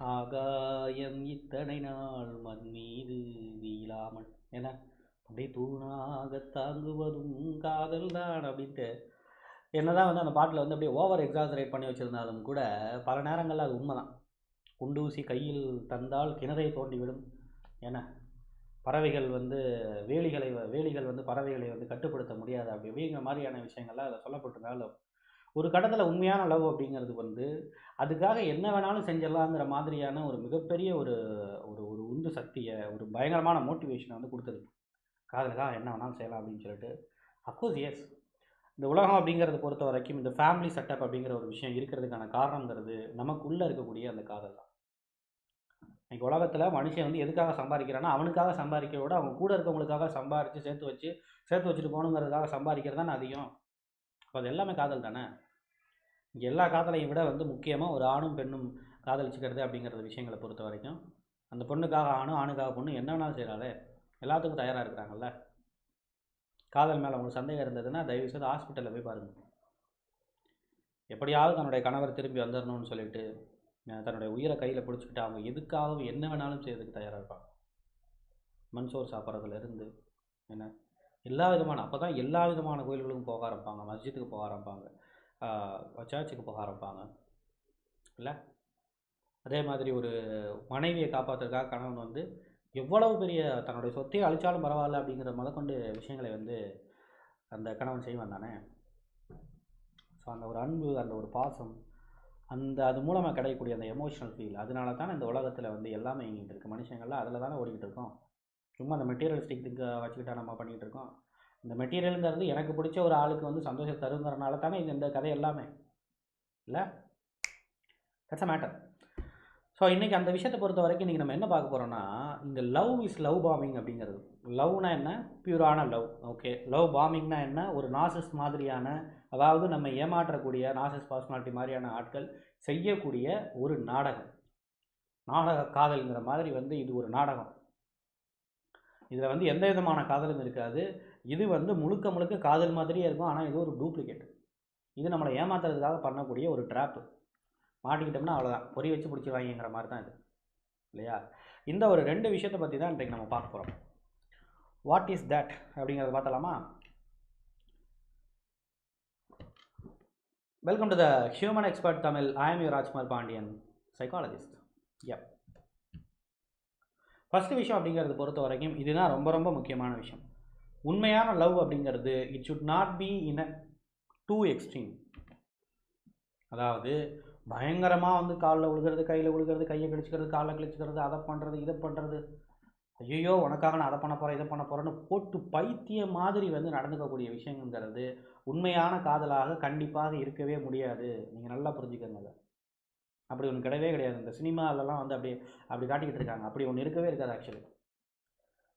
ஆகாயம் இத்தனை நாள் மண்மீது வீழாமல் என அப்படியே தூணாக தாங்குவதும் காதல் தான் அப்படின்ட்டு. என்னதான் வந்து அந்த பாட்டில் வந்து அப்படியே ஓவர் எக்ஸாசரேட் பண்ணி வச்சுருந்தாலும் கூட பல நேரங்களில் அது உண்மைதான். குண்டூசி கையில் தந்தால் கிணறை தோண்டிவிடும் என பறவைகள் வந்து வேலிகளை வ- வேலிகள் வந்து பறவைகளை வந்து கட்டுப்படுத்த முடியாது அப்படி அப்படிங்கிற மாதிரியான விஷயங்கள்லாம் அதில் சொல்லப்பட்டிருந்தாலும் ஒரு கடத்தில் உண்மையான அளவு அப்படிங்கிறது வந்து அதுக்காக என்ன வேணாலும் செஞ்சிடலாங்கிற மாதிரியான ஒரு மிகப்பெரிய ஒரு ஒரு ஒரு உந்து சக்தியை ஒரு பயங்கரமான மோட்டிவேஷனை வந்து கொடுத்தது. காதலுக்காக என்ன வேணாலும் செய்யலாம் அப்படின்னு சொல்லிட்டு. அஃப்கோர்ஸ் எஸ் இந்த உலகம் அப்படிங்கிறத பொறுத்த வரைக்கும் இந்த ஃபேமிலி செட்டப் அப்படிங்கிற ஒரு விஷயம் இருக்கிறதுக்கான காரணங்கிறது நமக்குள்ளே இருக்கக்கூடிய அந்த காதல் தான். இன்னைக்கு உலகத்தில் மனுஷன் வந்து எதுக்காக சம்பாதிக்கிறான்னா அவனுக்காக சம்பாதிக்கிறத விட அவங்க கூட இருக்கவங்களுக்காக சம்பாரித்து சேர்த்து வச்சு சேர்த்து வச்சுட்டு போகணுங்கிறதுக்காக சம்பாதிக்கிறது தான் அதிகம். அப்போ அது எல்லாமே காதல் தானே? இங்கே எல்லா காதலையும் விட வந்து முக்கியமாக ஒரு ஆணும் பெண்ணும் காதலிச்சுக்கிறது அப்படிங்கிறது விஷயங்களை பொறுத்த வரைக்கும் அந்த பொண்ணுக்காக ஆணும் ஆணுக்காக பொண்ணு என்ன வேணாலும் செய்கிறாளே எல்லாத்துக்கும் தயாராக இருக்கிறாங்கல்ல? காதல் மேலே உங்களுக்கு சந்தேகம் இருந்ததுன்னா தயவு செய்து ஹாஸ்பிட்டலில் போய் பாருங்கள் எப்படியாவது தன்னுடைய கணவர் திரும்பி வந்துடணும்னு சொல்லிட்டு தன்னுடைய உயிரை கையில் பிடிச்சிக்கிட்டு அவங்க எதுக்காகவும் என்ன வேணாலும் செய்யறதுக்கு தயாராக இருப்பாங்க. மண் சோறு சாப்பிட்றதுல இருந்து என்ன? எல்லா விதமான அப்போ தான் எல்லா விதமான கோயில்களுக்கும் போக ஆரம்பிப்பாங்க. மஸ்ஜித்துக்கு போக ஆரம்பிப்பாங்க. சர்ச்சுக்கு போக ஆரம்பிப்பாங்க. இல்லை? அதே மாதிரி ஒரு மனைவியை காப்பாற்றுறதுக்காக கணவன் வந்து எவ்வளவு பெரிய தன்னுடைய சொத்தையை அழிச்சாலும் பரவாயில்ல அப்படிங்கிற முதற்கொண்டு விஷயங்களை வந்து அந்த கணவன் செய்வான் தானே? ஸோ அந்த ஒரு அன்பு அந்த ஒரு பாசம் அந்த அது மூலமாக கிடைக்கக்கூடிய அந்த எமோஷனல் ஃபீல் அதனால தான் இந்த உலகத்தில் வந்து எல்லாமே இயங்கிட்டு இருக்குது மனுஷங்கள்லாம் அதில் தானே ஓடிக்கிட்டு இருக்கோம். சும்மா அந்த மெட்டீரியலிஸ்டிக் திங்க வச்சுக்கிட்டா நம்ம பண்ணிகிட்டு இருக்கோம். இந்த மெட்டீரியலுங்கிறது எனக்கு பிடிச்ச ஒரு ஆளுக்கு வந்து சந்தோஷம் தருங்கிறனால தானே இது இந்த கதை எல்லாமே. இல்லை? தட்ஸ் அ மேட்டர் ஸோ இன்றைக்கி அந்த விஷயத்தை பொறுத்த வரைக்கும் இன்றைக்கி நம்ம என்ன பார்க்க போகிறோம்னா இந்த லவ் இஸ் லவ் பாம்பிங் அப்படிங்கிறது. லவ்னா என்ன? பியூரான லவ் ஓகே லவ் பாம்பிங்னா என்ன? ஒரு நாசஸ் மாதிரியான அதாவது நம்ம ஏமாற்றக்கூடிய நாசஸ் பர்சனாலிட்டி மாதிரியான ஆட்கள் செய்யக்கூடிய ஒரு நாடகம். நாடக காதல்ங்கிற மாதிரி வந்து இது ஒரு நாடகம். இதில் வந்து எந்த விதமான காதலும் இருக்காது. இது வந்து முழுக்க முழுக்க காதல் மாதிரியே இருக்கும். ஆனால் இது ஒரு டூப்ளிகேட் இது நம்மளை ஏமாத்துறதுக்காக பண்ணக்கூடிய ஒரு ட்ராப்பு மாட்டிக்கிட்டோம்னா அவ்வளோதான் பொறி வச்சு பிடிச்சிருவாங்கிற மாதிரி தான் இது. இல்லையா? இந்த ஒரு ரெண்டு விஷயத்தை பற்றி தான் இன்றைக்கு நம்ம பார்க்க போகிறோம் வாட் இஸ் தட் அப்படிங்கிறத பார்த்தலாமா welcome to the human expert Tamil. I am you Rajkumar Pandian psychologist yeah first விஷயம் அப்படிங்கிறது பொறுத்த வரைக்கும் இதுதான் ரொம்ப ரொம்ப முக்கியமான விஷயம். உண்மையான லவ் அப்படிங்கிறது it should not be in a too extreme அதாவது பயங்கரமாக வந்து காலில் விழுகிறது கையில் விழுகிறது கையை கிழிச்சிக்கிறது காலை கிழிச்சிக்கிறது அதை பண்ணுறது இதை பண்ணுறது ஐயோ உனக்காக நான் அதை பண்ண போகிறேன் இதை பண்ண போகிறேன்னு போட்டு பைத்திய மாதிரி வந்து நடந்துக்கக்கூடிய விஷயங்கிறது உண்மையான காதலாக கண்டிப்பாக இருக்கவே முடியாது. நீங்கள் நல்லா புரிஞ்சுக்கங்க அதை. அப்படி ஒன்று கிடையவே கிடையாது. இந்த சினிமாவிலலாம் வந்து அப்படியே அப்படி காட்டிக்கிட்டு இருக்காங்க. அப்படி ஒன்று இருக்கவே இருக்காது ஆக்சுவலி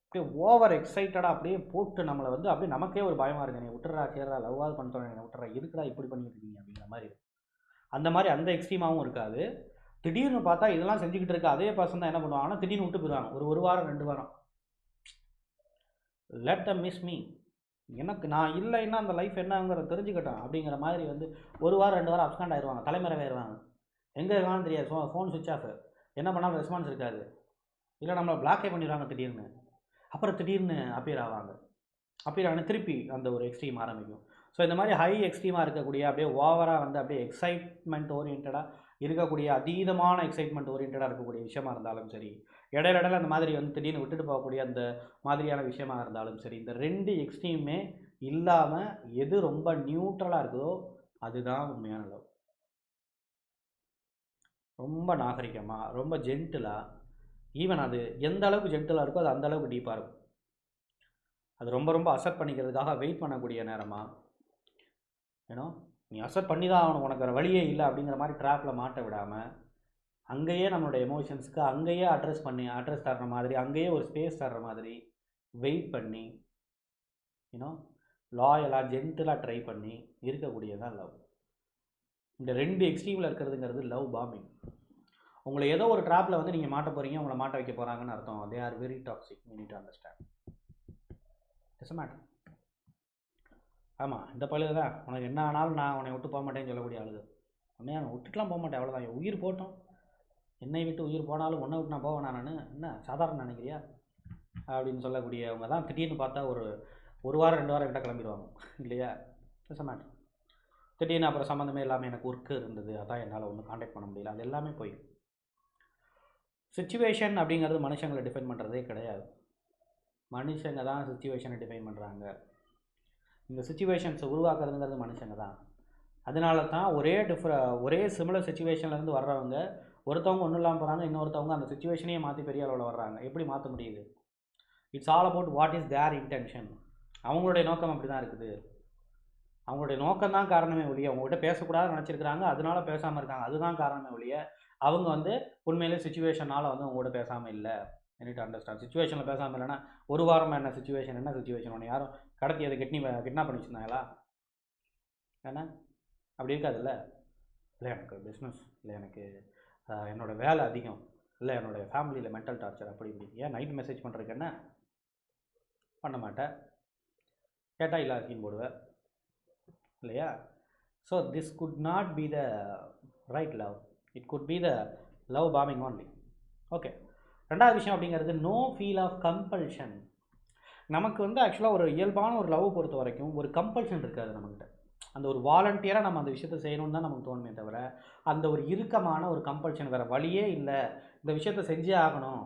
அப்படியே ஓவர் எக்ஸைட்டடாக அப்படியே போட்டு நம்மளை வந்து அப்படியே நமக்கே ஒரு பயமாக இருக்குது நீ விட்டுறா சேர்றா லவ்வாது பண்ணுறோம் சொல்கிறேன் விட்டுறா இருக்குடா இப்படி பண்ணிட்டு இருக்கீங்க? அப்படிங்கிற மாதிரி. அந்த மாதிரி அந்த எக்ஸ்ட்ரீமாகவும் இருக்காது. திடீர்னு பார்த்தா இதெல்லாம் செஞ்சுக்கிட்டு இருக்க அதே பர்சன் தான் என்ன பண்ணுவாங்கன்னா திடீர்னு விட்டு போயிடுவாங்க. ஒரு ஒரு வாரம் ரெண்டு வாரம். லெட் த மிஸ் மீ எனக்கு நான் இல்லைன்னா அந்த லைஃப் என்னங்கிறத தெரிஞ்சுக்கிட்டேன் அப்படிங்கிற மாதிரி வந்து ஒரு வாரம் ரெண்டு வாரம் அப்ஸ்காண்ட் ஆயிடுவாங்க. தலைமறைவாயிருவாங்க. எங்கே இருக்கான்னு தெரியாது. ஃபோ ஃபோன் சுவிச் ஆஃப் என்ன பண்ணாலும் ரெஸ்பான்ஸ் இருக்காது. இல்லை நம்மளை பிளாக்கே பண்ணிடுவாங்க திடீர்னு. அப்புறம் திடீர்னு அப்பியர் ஆவாங்க. அப்பியர் ஆன திருப்பி அந்த ஒரு எக்ஸ்ட்ரீம் ஆரம்பிக்கும். ஸோ இந்த மாதிரி ஹை எக்ஸ்ட்ரீமாக இருக்கக்கூடிய அப்படியே ஓவராக வந்து அப்படியே எக்ஸைட்மெண்ட் ஓரியன்டாக இருக்கக்கூடிய அதீதமான எக்ஸைட்மெண்ட் ஓரியன்டாக இருக்கக்கூடிய விஷயமா இருந்தாலும் சரி இடையில இடையில அந்த மாதிரி வந்து திடீர்னு விட்டுட்டு போகக்கூடிய அந்த மாதிரியான விஷயமா இருந்தாலும் சரி இந்த ரெண்டு எக்ஸ்ட்ரீமே இல்லாமல் எது ரொம்ப நியூட்ரலாக இருக்குதோ அதுதான் உண்மையான லவ் ரொம்ப நாகரிகமாக ரொம்ப ஜென்டிலாக ஈவன் அது எந்த அளவுக்கு ஜென்டிலாக இருக்கோ அது அந்த அளவுக்கு டீப்பாக இருக்கும். அது ரொம்ப ரொம்ப அசெப்ட் பண்ணிக்கிறதுக்காக வெயிட் பண்ணக்கூடிய நேரமாக ஏன்னோ நீ அசெப்ட் பண்ணி தான் ஆகணும் உனக்கு வழியே இல்லை அப்படிங்கிற மாதிரி ட்ராப்பில் மாட்ட விடாமல் அங்கேயே நம்மளோட எமோஷன்ஸ்க்கு அங்கேயே அட்ரஸ் பண்ணி அட்ரஸ் தர்ற மாதிரி அங்கேயே ஒரு ஸ்பேஸ் தர்ற மாதிரி வெயிட் பண்ணி யூனோ லாயலாக ஜென்டிலாக ட்ரை பண்ணி இருக்கக்கூடியதான் லவ் இந்த ரெண்டு எக்ஸ்ட்ரீமில் இருக்கிறதுங்கிறது லவ் பாம்பிங் உங்களை ஏதோ ஒரு ட்ராப்பில் வந்து நீங்கள் மாட்ட போகிறீங்க உங்களை மாட்ட வைக்க போகிறாங்கன்னு அர்த்தம். They are very toxic you need understand it's matter ஆமாம் இந்த பழுது தான். உனக்கு என்ன ஆனாலும் நான் உன்னை விட்டு போக மாட்டேன்னு சொல்லக்கூடிய ஆளுது உன்னே அவனை விட்டுட்டுலாம் போக மாட்டேன். அவ்வளோதான் என் உயிர் போட்டோம். என்னை விட்டு உயிர் போனாலும் உன்னை விட்டு நான் போவேன் நான் என்ன? சாதாரண நினைக்கிறியா? அப்படின்னு சொல்லக்கூடியவங்க தான். திடீர்னு பார்த்தா ஒரு ஒரு வாரம் ரெண்டு வாரம் கிட்ட கிளம்பிடுவாங்க. இல்லையா? இட்ஸ் மேட்டர் திடீர்னு அப்புறம் சம்மந்தமே இல்லாமல் எனக்கு ஒர்க்கு இருந்தது. அதான் என்னால் ஒன்றும் காண்டாக்ட் பண்ண முடியல. அது எல்லாமே போய் சுச்சுவேஷன் அப்படிங்கிறது மனுஷங்களை டிஃபைன் பண்ணுறதே கிடையாது. மனுஷங்க தான் சுச்சுவேஷனை டிஃபைன் பண்ணுறாங்க இந்த சுச்சுவேஷன்ஸை உருவாக்குறதுங்கிறது மனுஷங்க தான். அதனால தான் ஒரே டிஃப்ர ஒரே சிமிலர் சுச்சுவேஷன்லேருந்து வர்றவங்க ஒருத்தவங்க ஒன்றும் இல்லாமல் போகிறாங்க இன்னொருத்தவங்க அந்த சுச்சுவேஷனையே மாற்றி பெரிய அளவில் வர்றாங்க. எப்படி மாற்ற முடியுது? It's all about what is their intention அவங்களுடைய நோக்கம் அப்படி தான் இருக்குது. அவங்களுடைய நோக்கம் தான் காரணமே ஒழிய அவங்ககிட்ட பேசக்கூடாதுன்னு நினச்சிருக்கிறாங்க. அதனால பேசாமல் இருக்காங்க. அதுதான் காரணமே ஒழிய அவங்க வந்து உண்மையிலே சுச்சுவேஷனால் வந்து உங்களோட பேசாமல் இல்லை. யூனிட் அண்டர்ஸ்டாண்ட் சுச்சுவேஷனில் பேசாமல் இல்லைன்னா ஒரு வாரமாக என்ன சுச்சுவேஷன் என்ன சுச்சுவேஷன் ஒன்று யாரும் கடத்தி அதை கிட்னி கிட்னாப் பண்ணி வச்சுருந்தாங்களா? ஏன்னா அப்படி இருக்காதுல்ல? இல்லை எனக்கு பிஸ்னஸ் இல்லை எனக்கு என்னோடய என்னோட வேலை அதிகம். இல்லை என்னோடய ஃபேமிலியில் மென்டல் டார்ச்சர் அப்படி இப்படி. ஏன் நைட் மெசேஜ் பண்ணுறதுக்கு என்ன? பண்ண மாட்டேன். கேட்டால் இல்லை சீன் போடுவேன். இல்லையா? So this could not be the right love it could be the love பாமிங் only okay ரெண்டாவது விஷயம் அப்படிங்கிறது நோ ஃபீல் ஆஃப் கம்பல்ஷன் நமக்கு வந்து ஆக்சுவலாக ஒரு இயல்பான ஒரு லவ் பொறுத்த வரைக்கும் ஒரு கம்பல்ஷன் இருக்காது நம்மகிட்ட. அந்த ஒரு வாலண்டியராக நம்ம அந்த விஷயத்தை செய்யணும்னு தான் நமக்கு தோணுமே தவிர அந்த ஒரு இறுக்கமான ஒரு கம்பல்ஷன் வேறு வழியே இல்லை. இந்த விஷயத்தை செஞ்சே ஆகணும்.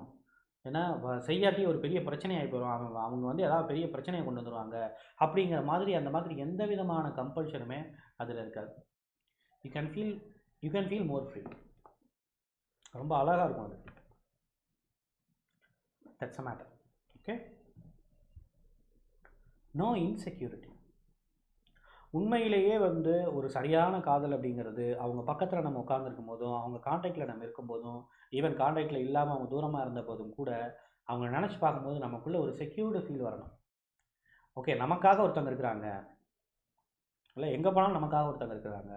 ஏன்னா செய்யாட்டி ஒரு பெரிய பிரச்சனையாகி போயிடும் அவங்க அவங்க வந்து ஏதாவது பெரிய பிரச்சனையை கொண்டு வந்துடுவாங்க அப்படிங்கிற மாதிரி அந்த மாதிரி எந்த விதமான கம்பல்ஷனுமே அதில் இருக்காது. You can feel you can feel more free ரொம்ப அழகாக இருக்கும் அது. That's a matter okay no insecurity உண்மையிலேயே வந்து ஒரு சரியான காதல் அப்படிங்கிறது அவங்க பக்கத்தில் நம்ம உட்காந்துருக்கும் போதும் அவங்க காண்டாக்டில் நம்ம இருக்கும்போதும் ஈவன் காண்டாக்டில் இல்லாமல் அவங்க தூரமாக இருந்த போதும் கூட அவங்க நினச்சி பார்க்கும்போது நமக்குள்ளே ஒரு செக்யூர்டு ஃபீல் வரணும். ஓகே நமக்காக ஒருத்தவங்க இருக்கிறாங்க. இல்லை எங்கே போனாலும் நமக்காக ஒருத்தவங்க இருக்கிறாங்க.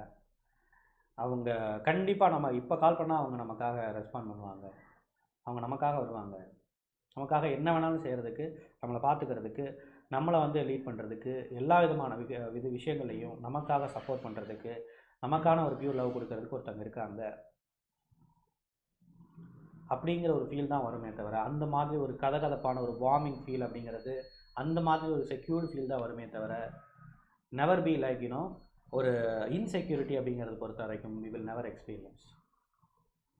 அவங்க கண்டிப்பாக நம்ம இப்போ கால் பண்ணால் அவங்க நமக்காக ரெஸ்பாண்ட் பண்ணுவாங்க. அவங்க நமக்காக வருவாங்க. நமக்காக என்ன வேணாலும் செய்கிறதுக்கு நம்மளை பார்த்துக்கிறதுக்கு நம்மளை வந்து லீட் பண்ணுறதுக்கு எல்லா விதமான வி வித விஷயங்களையும் நமக்காக சப்போர்ட் பண்ணுறதுக்கு நமக்கான ஒரு பியூர் லவ் கொடுக்கறதுக்கு ஒருத்தவங்க இருக்காங்க. அப்படிங்கிற ஒரு ஃபீல் தான் வருமே தவிர அந்த மாதிரி ஒரு கதகதப்பான ஒரு வார்மிங் ஃபீல் அப்படிங்கிறது அந்த மாதிரி ஒரு செக்யூர்டு ஃபீல் தான் வருமே தவிர never be like you know ஒரு இன்செக்யூரிட்டி அப்படிங்கிறத பொறுத்த வரைக்கும் வி வில் நெவர் எக்ஸ்பீரியன்ஸ்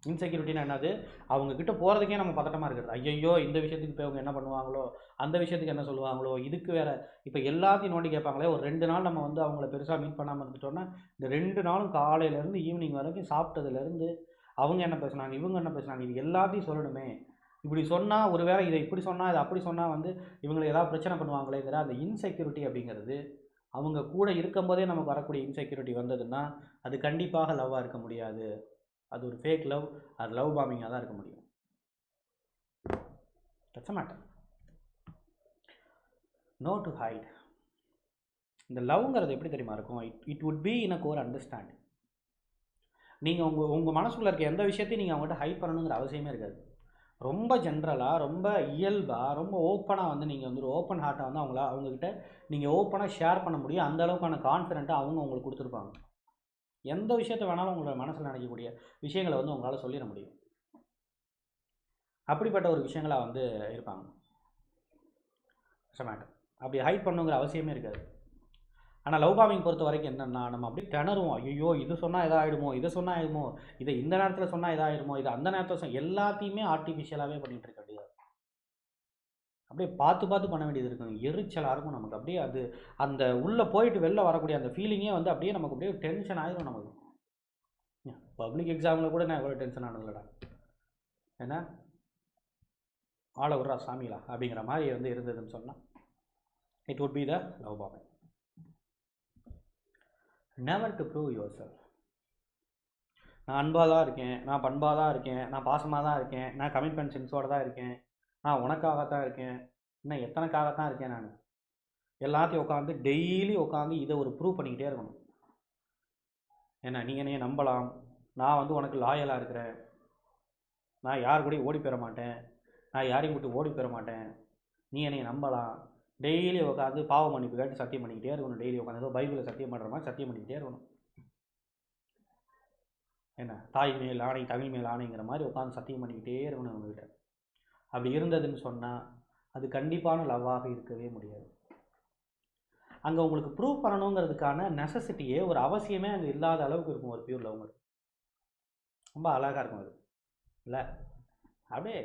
இன்செக்யூரிட்டினா என்னது? அவங்கக்கிட்ட போகிறதுக்கே நம்ம பதட்டமாக இருக்கிறது. ஐயையோ இந்த விஷயத்துக்கு போய் அவங்க என்ன பண்ணுவாங்களோ? அந்த விஷயத்துக்கு என்ன சொல்லுவாங்களோ? இதுக்கு வேறு இப்போ எல்லாத்தையும் நோண்டி கேட்பாங்களே ஒரு ரெண்டு நாள் நம்ம வந்து அவங்கள பெருசாக மீட் பண்ணாமல் இருந்துட்டோன்னா இந்த ரெண்டு நாளும் காலையிலேருந்து ஈவினிங் வரைக்கும் சாப்பிட்டதுலேருந்து அவங்க என்ன பேசுனாங்க? இவங்க என்ன பேசுனாங்க? இது எல்லாத்தையும் சொல்லணுமே. இப்படி சொன்னால் ஒரு வேளை இதை இப்படி சொன்னால் இதை அப்படி சொன்னால் வந்து இவங்களை ஏதாவது பிரச்சனை பண்ணுவாங்களேங்கிற அந்த இன்செக்யூரிட்டி அப்படிங்கிறது அவங்க கூட இருக்கும்போதே நமக்கு வரக்கூடிய இன்செக்யூரிட்டி வந்ததுன்னா அது கண்டிப்பாக லவ்வாக இருக்க முடியாது. அது ஒரு ஃபேக் லவ் அது லவ் பாமிங்காக தான் இருக்க முடியும். That's matter no to hide இந்த லவ்ங்கிறது எப்படி தெரியுமா இருக்கும்? It it would be in a core understanding நீங்கள் உங்கள் உங்கள் மனசுக்குள்ள இருக்க எந்த விஷயத்தையும் நீங்கள் அவங்ககிட்ட ஹைட் பண்ணணுங்கிற அவசியமே இருக்காது. ரொம்ப ஜென்ரலாக ரொம்ப இயல்பாக ரொம்ப ஓப்பனாக வந்து நீங்கள் வந்து ஒரு ஓப்பன் ஹார்ட்டை வந்து அவங்கள அவங்கக்கிட்ட நீங்கள் ஓப்பனாக ஷேர் பண்ண முடியும். அந்த அளவுக்கான கான்ஃபிடென்ட்டாக அவங்க உங்களுக்கு கொடுத்துருப்பாங்க. எந்த விஷயத்தை வேணாலும் உங்களோட மனசில் நினைக்கக்கூடிய விஷயங்களை வந்து உங்களால் சொல்லிட முடியும். அப்படிப்பட்ட ஒரு விஷயங்களாக வந்து இருப்பாங்க. மேட்டர் அப்படி ஹைட் பண்ணுங்கிற அவசியமே இருக்காது. ஆனால் லவ் பாமிங் பொறுத்த வரைக்கும் என்னென்னா நம்ம அப்படியே திணறுவோம். ஐயோ இது சொன்னால் இதாகிடுமோ இதை சொன்னால் ஆயிடுமோ இதை இந்த நேரத்தில் சொன்னால் இதாகிடுமோ இது அந்த நேரத்தில் எல்லாத்தையுமே ஆர்டிஃபிஷியலாகவே பண்ணிகிட்டு இருக்காங்க அப்படியே பார்த்து பார்த்து பண்ண வேண்டியது இருக்கும் எரிச்சலாக இருக்கும் நமக்கு. அப்படியே அது அந்த உள்ளே போயிட்டு வெளில வரக்கூடிய அந்த ஃபீலிங்கே வந்து அப்படியே நமக்கு அப்படியே டென்ஷன் ஆயிரும் நமக்கு. பப்ளிக் எக்ஸாமில் கூட நான் எவ்வளோ டென்ஷன் ஆனதில்லடா. ஏன்னா ஆளை விட்றா சாமிகளா அப்படிங்கிற மாதிரி வந்து இருந்ததுன்னு சொன்னால் it would be the love பாமிங் never to prove your self நான் அன்பாக தான் இருக்கேன் நான் பண்பாக தான் இருக்கேன் நான் பாசமாக தான் இருக்கேன் நான் கமிட்மெண்ட் சென்ஸோடு தான் இருக்கேன். நான் உனக்காகத்தான் இருக்கேன். இன்னும் எத்தனைக்காகத்தான் இருக்கேன் நான்? எல்லாத்தையும் உட்காந்து டெய்லி உட்காந்து இதை ஒரு ப்ரூவ் பண்ணிக்கிட்டே இருக்கணும். ஏன்னா நீங்கள் என்னைய நம்பலாம். நான் வந்து உனக்கு லாயலாக இருக்கிறேன். நான் யார் கூடயும் ஓடி பெற மாட்டேன். நான் யாரையும் விட்டு ஓடி பெற மாட்டேன். நீ என்னைய நம்பலாம். டெய்லி உட்காந்து பாவ மன்னிப்பு கேட்டு சத்தியம் பண்ணிக்கிட்டே இருக்கணும். டெய்லி உட்காந்து ஏதோ பைபிளில் சத்தியம் பண்ணுற மாதிரி சத்தியம் பண்ணிக்கிட்டே இருக்கணும். என்ன தாய் மேல் ஆணை தமிழ் மேல் ஆணைங்கிற மாதிரி உட்காந்து சத்தியம் பண்ணிக்கிட்டே இருக்கணும் அவங்ககிட்ட அப்படி இருந்ததுன்னு சொன்னால் அது கண்டிப்பான லவ்வாக இருக்கவே முடியாது. அங்கே உங்களுக்கு ப்ரூவ் பண்ணணுங்கிறதுக்கான நெசசிட்டியே ஒரு அவசியமே அங்கே இல்லாத அளவுக்கு இருக்கும் ஒரு பியூர் லவ் ரொம்ப அழகாக இருக்கும் அது. இல்லை? அப்படியே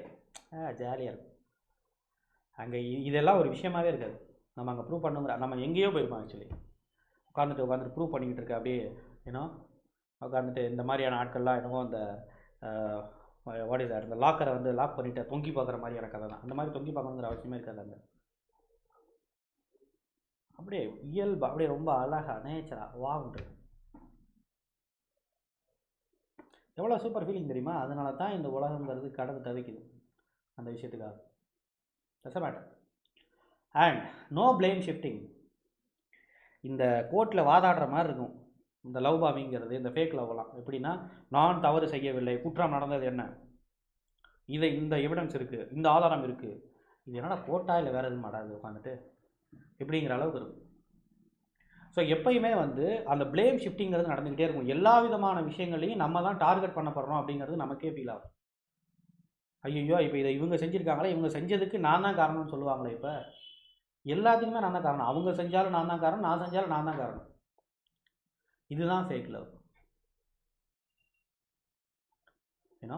ஜாலியாக இருக்கும். அங்கே இதெல்லாம் ஒரு விஷயமாவே இருக்காது. நம்ம அங்கே ப்ரூவ் பண்ணுங்கிற நம்ம எங்கேயோ போயிருப்போம் ஆக்சுவலி உட்காந்துட்டு உட்காந்துட்டு ப்ரூவ் பண்ணிக்கிட்டு இருக்க அப்படியே ஏன்னா உட்காந்துட்டு இந்த மாதிரியான ஆட்கள்லாம் என்னவோ அந்த வாட் இஸ் அந்த லாக்கரை வந்து லாக் பண்ணிவிட்டு தொங்கி பார்க்குற மாதிரியான கதை தான். அந்த மாதிரி தொங்கி பார்க்கணுங்கிற அவசியமே இருக்காது அங்கே. அப்படியே இயல்பு அப்படியே ரொம்ப அழகா நேச்சராக வாவுன்றது எவ்வளோ சூப்பர் ஃபீலிங் தெரியுமா? அதனால தான் இந்த உலகங்கிறது கடந்து தவிக்குது. அந்த விஷயத்துக்காக. That's matter and no blame shifting இந்த கோர்ட்டில் வாதாடுற மாதிரி இருக்கும். இந்த லவ் பாமிங்கிறது இந்த ஃபேக் லவ்லாம் எப்படின்னா நான் தவறு செய்யவில்லை குற்றம் நடந்தது என்ன? இதை இந்த எவிடன்ஸ் இருக்குது இந்த ஆதாரம் இருக்குது இது என்னடா போட்டா இல்லை வேறு எதுவும் மாட்டாது உட்காந்துட்டு இப்படிங்கிற அளவுக்கு இருக்கும். ஸோ எப்பயுமே வந்து அந்த பிளேம் ஷிஃப்டிங்கிறது நடந்துக்கிட்டே இருக்கும். எல்லா விதமான விஷயங்களையும் நம்ம தான் டார்கெட் பண்ணப்படுறோம் அப்படிங்கிறது நமக்கே ஃபீல் ஆகும். ஐயோ இப்போ இதை இவங்க செஞ்சுருக்காங்களே இவங்க செஞ்சதுக்கு நான் தான் காரணம்னு சொல்லுவாங்களே இப்போ? எல்லாத்துக்குமே நான் தான் காரணம். அவங்க செஞ்சாலும் நான் தான் காரணம் நான் செஞ்சாலும் நான் தான் காரணம். இதுதான் ஃபேக் லவ் ஏன்னா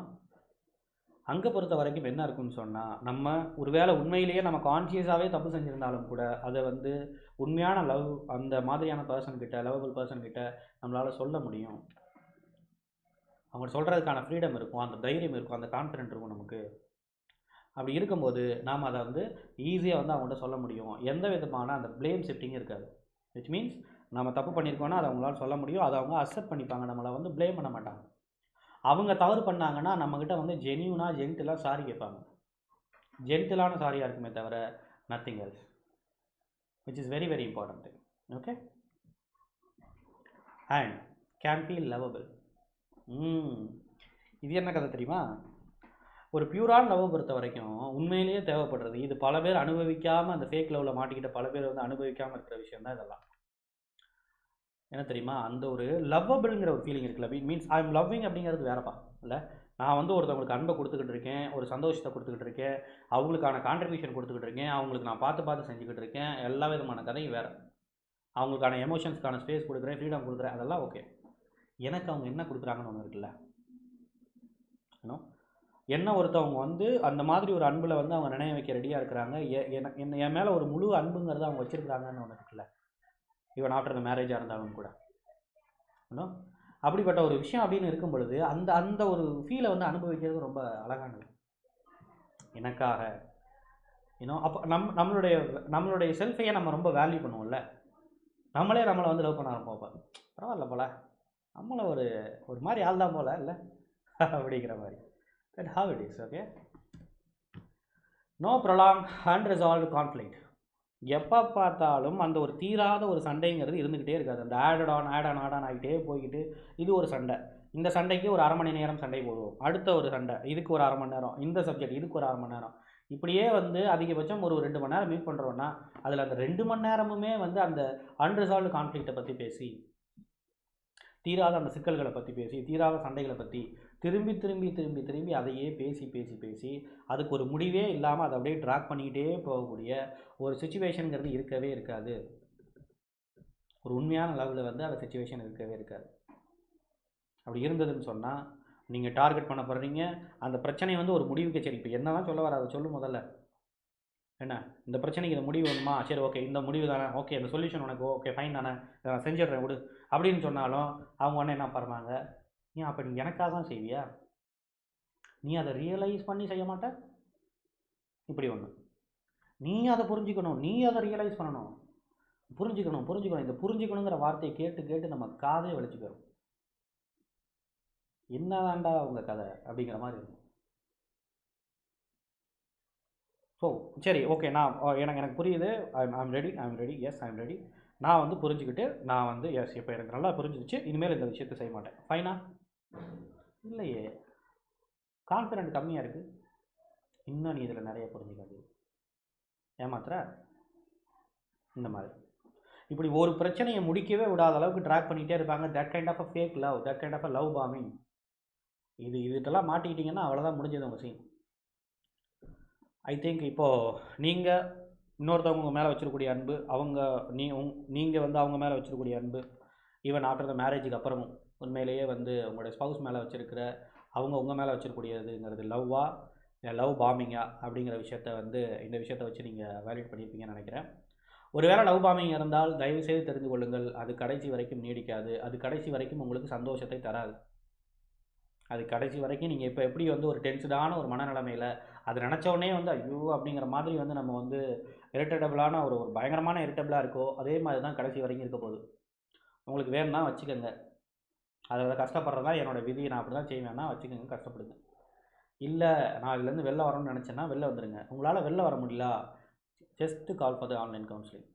அங்கே பொறுத்த வரைக்கும் என்ன இருக்குன்னு சொன்னால் நம்ம ஒருவேளை உண்மையிலேயே நம்ம கான்சியஸாகவே தப்பு செஞ்சுருந்தாலும் கூட அதை வந்து உண்மையான லவ் அந்த மாதிரியான பர்சன்கிட்ட லவபிள் பர்சன்கிட்ட நம்மளால் சொல்ல முடியும். அவங்க சொல்கிறதுக்கான ஃப்ரீடம் இருக்கும் அந்த தைரியம் இருக்கும் அந்த கான்ஃபிடென்ட் இருக்கும் நமக்கு. அப்படி இருக்கும்போது நாம் அதை வந்து ஈஸியாக வந்து அவங்கள்ட்ட சொல்ல முடியும். எந்த விதமான அந்த ப்ளேம் ஷிஃப்டிங்கும் இருக்காது. விச் மீன்ஸ் நம்ம தப்பு பண்ணியிருக்கோன்னா அதை அவங்களால சொல்ல முடியும். அதை அவங்க அக்செப்ட் பண்ணிப்பாங்க. நம்மளை வந்து ப்ளேம் பண்ண மாட்டாங்க. அவங்க தவறு பண்ணாங்கன்னா நம்மக்கிட்ட வந்து ஜென்யூனாக ஜென்டிலாக சாரி கேட்பாங்க. ஜென்டிலான சாரியாக இருக்குமே தவிர nothing else which is very very important thing okay and can feel lovable இது என்ன கதை தெரியுமா? ஒரு பியூரான லவ் பொறுத்த வரைக்கும் உண்மையிலேயே தேவைப்படுறது. இது பல பேர் அனுபவிக்காமல் அந்த ஃபேக் லவ்வில் மாட்டிக்கிட்ட பல பேர் வந்து அனுபவிக்காமல் இருக்கிற விஷயம் தான் இதெல்லாம். என்ன தெரியுமா? அந்த ஒரு லவ்வபிள்ங்கிற ஒரு ஃபீலிங் இருக்குல்ல மீன்ஸ் ஐ எம் லவ்விங் அப்படிங்கிறது வேறப்பா இல்லை? நான் வந்து ஒருத்தவங்களுக்கு அன்பை கொடுத்துக்கிட்டு இருக்கேன் ஒரு சந்தோஷத்தை கொடுத்துக்கிட்டு இருக்கேன் அவங்களுக்கான கான்ட்ரிபியூஷன் கொடுத்துக்கிட்டு இருக்கேன் அவங்களுக்கு நான் பார்த்து பார்த்து செஞ்சுக்கிட்டு இருக்கேன் எல்லா விதமான கதையும் வேறு. அவங்களுக்கான எமோஷன்ஸ்க்கான ஸ்பேஸ் கொடுக்குறேன் ஃப்ரீடம் கொடுக்குறேன் அதெல்லாம் ஓகே எனக்கு அவங்க என்ன கொடுக்குறாங்கன்னு ஒன்று இருக்குல்ல? ஏன்னோ என்ன ஒருத்தவங்க வந்து அந்த மாதிரி ஒரு அன்பில் வந்து அவங்க நினைவு வைக்க ரெடியாக இருக்கிறாங்க என் என் மேலே ஒரு முழு அன்புங்கிறத அவங்க வச்சுருக்குறாங்கன்னு ஒன்று இருக்குல்ல? ஈவன் ஆஃப்டர் த மேரேஜாக இருந்தாலும் கூட. இன்னும் அப்படிப்பட்ட ஒரு விஷயம் அப்படின்னு இருக்கும் பொழுது அந்த அந்த ஒரு ஃபீலை வந்து அனுபவிக்கிறது ரொம்ப அழகானது. எனக்காக இன்னும் அப்போ நம் நம்மளுடைய நம்மளுடைய செல்ஃபையே நம்ம ரொம்ப வேல்யூ பண்ணுவோம்ல. நம்மளே நம்மளை வந்து லவ் பண்ண ஆரம்பிப்போம். பரவாயில்ல போல. நம்மளை ஒரு ஒரு மாதிரி ஆள் தான் போல இல்லை? அப்படிங்கிற மாதிரி. That how it is okay no prolong and resolve conflict எப்போ பார்த்தாலும் அந்த ஒரு தீராத ஒரு சண்டைங்கிறது இருந்துக்கிட்டே இருக்காது. அந்த added on add on add on ஆகிட்டே போய்கிட்டு இது ஒரு சண்டை. இந்த சண்டைக்கு ஒரு அரை மணி நேரம் சண்டை போடுவோம். அடுத்த ஒரு சண்டை இதுக்கு ஒரு அரை மணி நேரம் இந்த சப்ஜெக்ட் இதுக்கு ஒரு அரை மணி நேரம். இப்படியே வந்து அதிகபட்சம் ஒரு ரெண்டு மணி நேரம் மீட் பண்ணுறோன்னா அதில் அந்த ரெண்டு மணி நேரமுமே வந்து அந்த அன்ரிசால்வ் கான்ஃப்ளிக்ட்டை பற்றி பேசி தீராத அந்த சிக்கல்களை பற்றி பேசி தீராத சண்டைகளை பற்றி திரும்பி திரும்பி திரும்பி திரும்பி அதையே பேசி பேசி பேசி அதுக்கு ஒரு முடிவே இல்லாமல் அதை அப்படியே ட்ராக் பண்ணிக்கிட்டே போகக்கூடிய ஒரு சுச்சுவேஷனுங்கிறது இருக்கவே இருக்காது. ஒரு உண்மையான லெவலில் வந்து அந்த சுச்சுவேஷன் இருக்கவே இருக்காது. அப்படி இருந்ததுன்னு சொன்னால் நீங்கள் டார்கெட் பண்ண போகிறீங்க அந்த பிரச்சனை வந்து ஒரு முடிவுக்கு சரி. இப்போ என்ன தான் சொல்ல வர அதை சொல்லு முதல்ல. என்ன? இந்த பிரச்சனைக்கு இந்த முடிவு வேணுமா? சரி ஓகே இந்த முடிவு தானே. ஓகே இந்த சொல்யூஷன் உனக்கு ஓகே ஃபைன் தானே. நான் செஞ்சிடுறேன் விடு. அப்படின்னு சொன்னாலும் அவங்க உடனே என்ன பண்ணுறாங்க ஏன் அப்போ நீ எனக்காக தான் செய்வியா? நீ அதை ரியலைஸ் பண்ணி செய்ய மாட்ட? இப்படி ஒன்று நீ அதை புரிஞ்சுக்கணும். நீ அதை ரியலைஸ் பண்ணணும். புரிஞ்சுக்கணும் புரிஞ்சுக்கணும். இந்த புரிஞ்சுக்கணுங்கிற வார்த்தையை கேட்டு கேட்டு நம்ம காதே வலிச்சு போயிடும் என்னதாண்டா உங்கள் கதை? அப்படிங்கிற மாதிரி இருக்கும். ஸோ சரி ஓகே நான் எனக்கு எனக்கு புரியுது. I I'm ready I'm ready yes I'm ready நான் வந்து புரிஞ்சுக்கிட்டு நான் வந்து எஸ் இப்போ எனக்கு நல்லா புரிஞ்சிருச்சு. இனிமேல் இந்த விஷயத்தை செய்ய மாட்டேன். ஃபைனா இல்லையே. கான்ஃபிடென்ட் கம்மியாக இருக்குது இன்னும் நீ இதில் நிறைய புரிஞ்சுக்காது. ஏமாத்துற? இந்த மாதிரி. இப்படி ஒரு பிரச்சனையை முடிக்கவே விடாத அளவுக்கு ட்ராக் பண்ணிகிட்டே இருப்பாங்க. That kind of a fake love that kind of a love பாமிங் இது இதுக்கெல்லாம் மாட்டிக்கிட்டிங்கன்னா அவ்வளோதான் முடிஞ்சது உங்கள் சீன் ஐ திங்க் இப்போது நீங்கள் இன்னொருத்தவங்க உங்கள் மேலே வச்சிருக்கூடிய அன்பு அவங்க நீ உங் நீங்கள் வந்து அவங்க மேலே வச்சிருக்கூடிய அன்பு ஈவன் ஆஃப்டர் த மேரேஜுக்கு அப்புறமும். உண்மையிலேயே வந்து உங்களுடைய ஸ்பவுஸ் மேலே வச்சிருக்கிற அவங்க உங்கள் மேலே வச்சிருக்கக்கூடியதுங்கிறது லவ்வா லவ் பாமிங்கா அப்படிங்கிற விஷயத்த வந்து இந்த விஷயத்தை வச்சு நீங்கள் வேலிட் பண்ணியிருப்பீங்கன்னு நினைக்கிறேன். ஒருவேளை லவ் பாமிங் இருந்தால் தயவு செய்து தெரிந்து கொள்ளுங்கள். அது கடைசி வரைக்கும் நீடிக்காது. அது கடைசி வரைக்கும் உங்களுக்கு சந்தோஷத்தை தராது. அது கடைசி வரைக்கும் நீங்கள் இப்போ எப்படி வந்து ஒரு டென்ஷனான ஒரு மனநிலைமையில் அது நினச்சோடனே வந்து ஐயோ! அப்படிங்கிற மாதிரி வந்து நம்ம வந்து இரிட்டபிளான ஒரு ஒரு பயங்கரமான இரிட்டபிளாக இருக்கோ அதே மாதிரி தான் கடைசி வரைக்கும் இருக்க போகுது. உங்களுக்கு வேணும்னா வச்சுக்கோங்க. அதில் கஷ்டப்படுறதா என்னோட விதி. நான் அப்படி தான் செய்வேன்னா வச்சுக்கோங்க கஷ்டப்படுங்க. இல்லை நான் இதுலேருந்து வெளில வரணும்னு நினச்சேன்னா வெளில வந்துடுங்க உங்களால் வெளில வர முடியல. Just call for the online counselling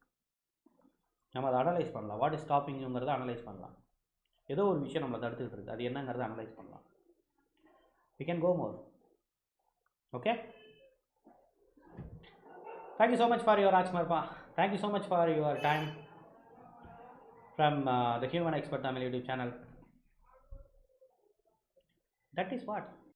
நம்ம அதை அனலைஸ் பண்ணலாம். வாட் இஸ் ஸ்டாப்பிங்கிறத அனலைஸ் பண்ணலாம். ஏதோ ஒரு விஷயம் நம்மளை தடுத்துக்கிட்டு இருக்குது அது என்னங்கிறத அனலைஸ் பண்ணலாம். We can go more okay thank you so much for your ராஜ்குமார்ப்பா thank you so much for your time from the human expert Tamil YouTube channel that is what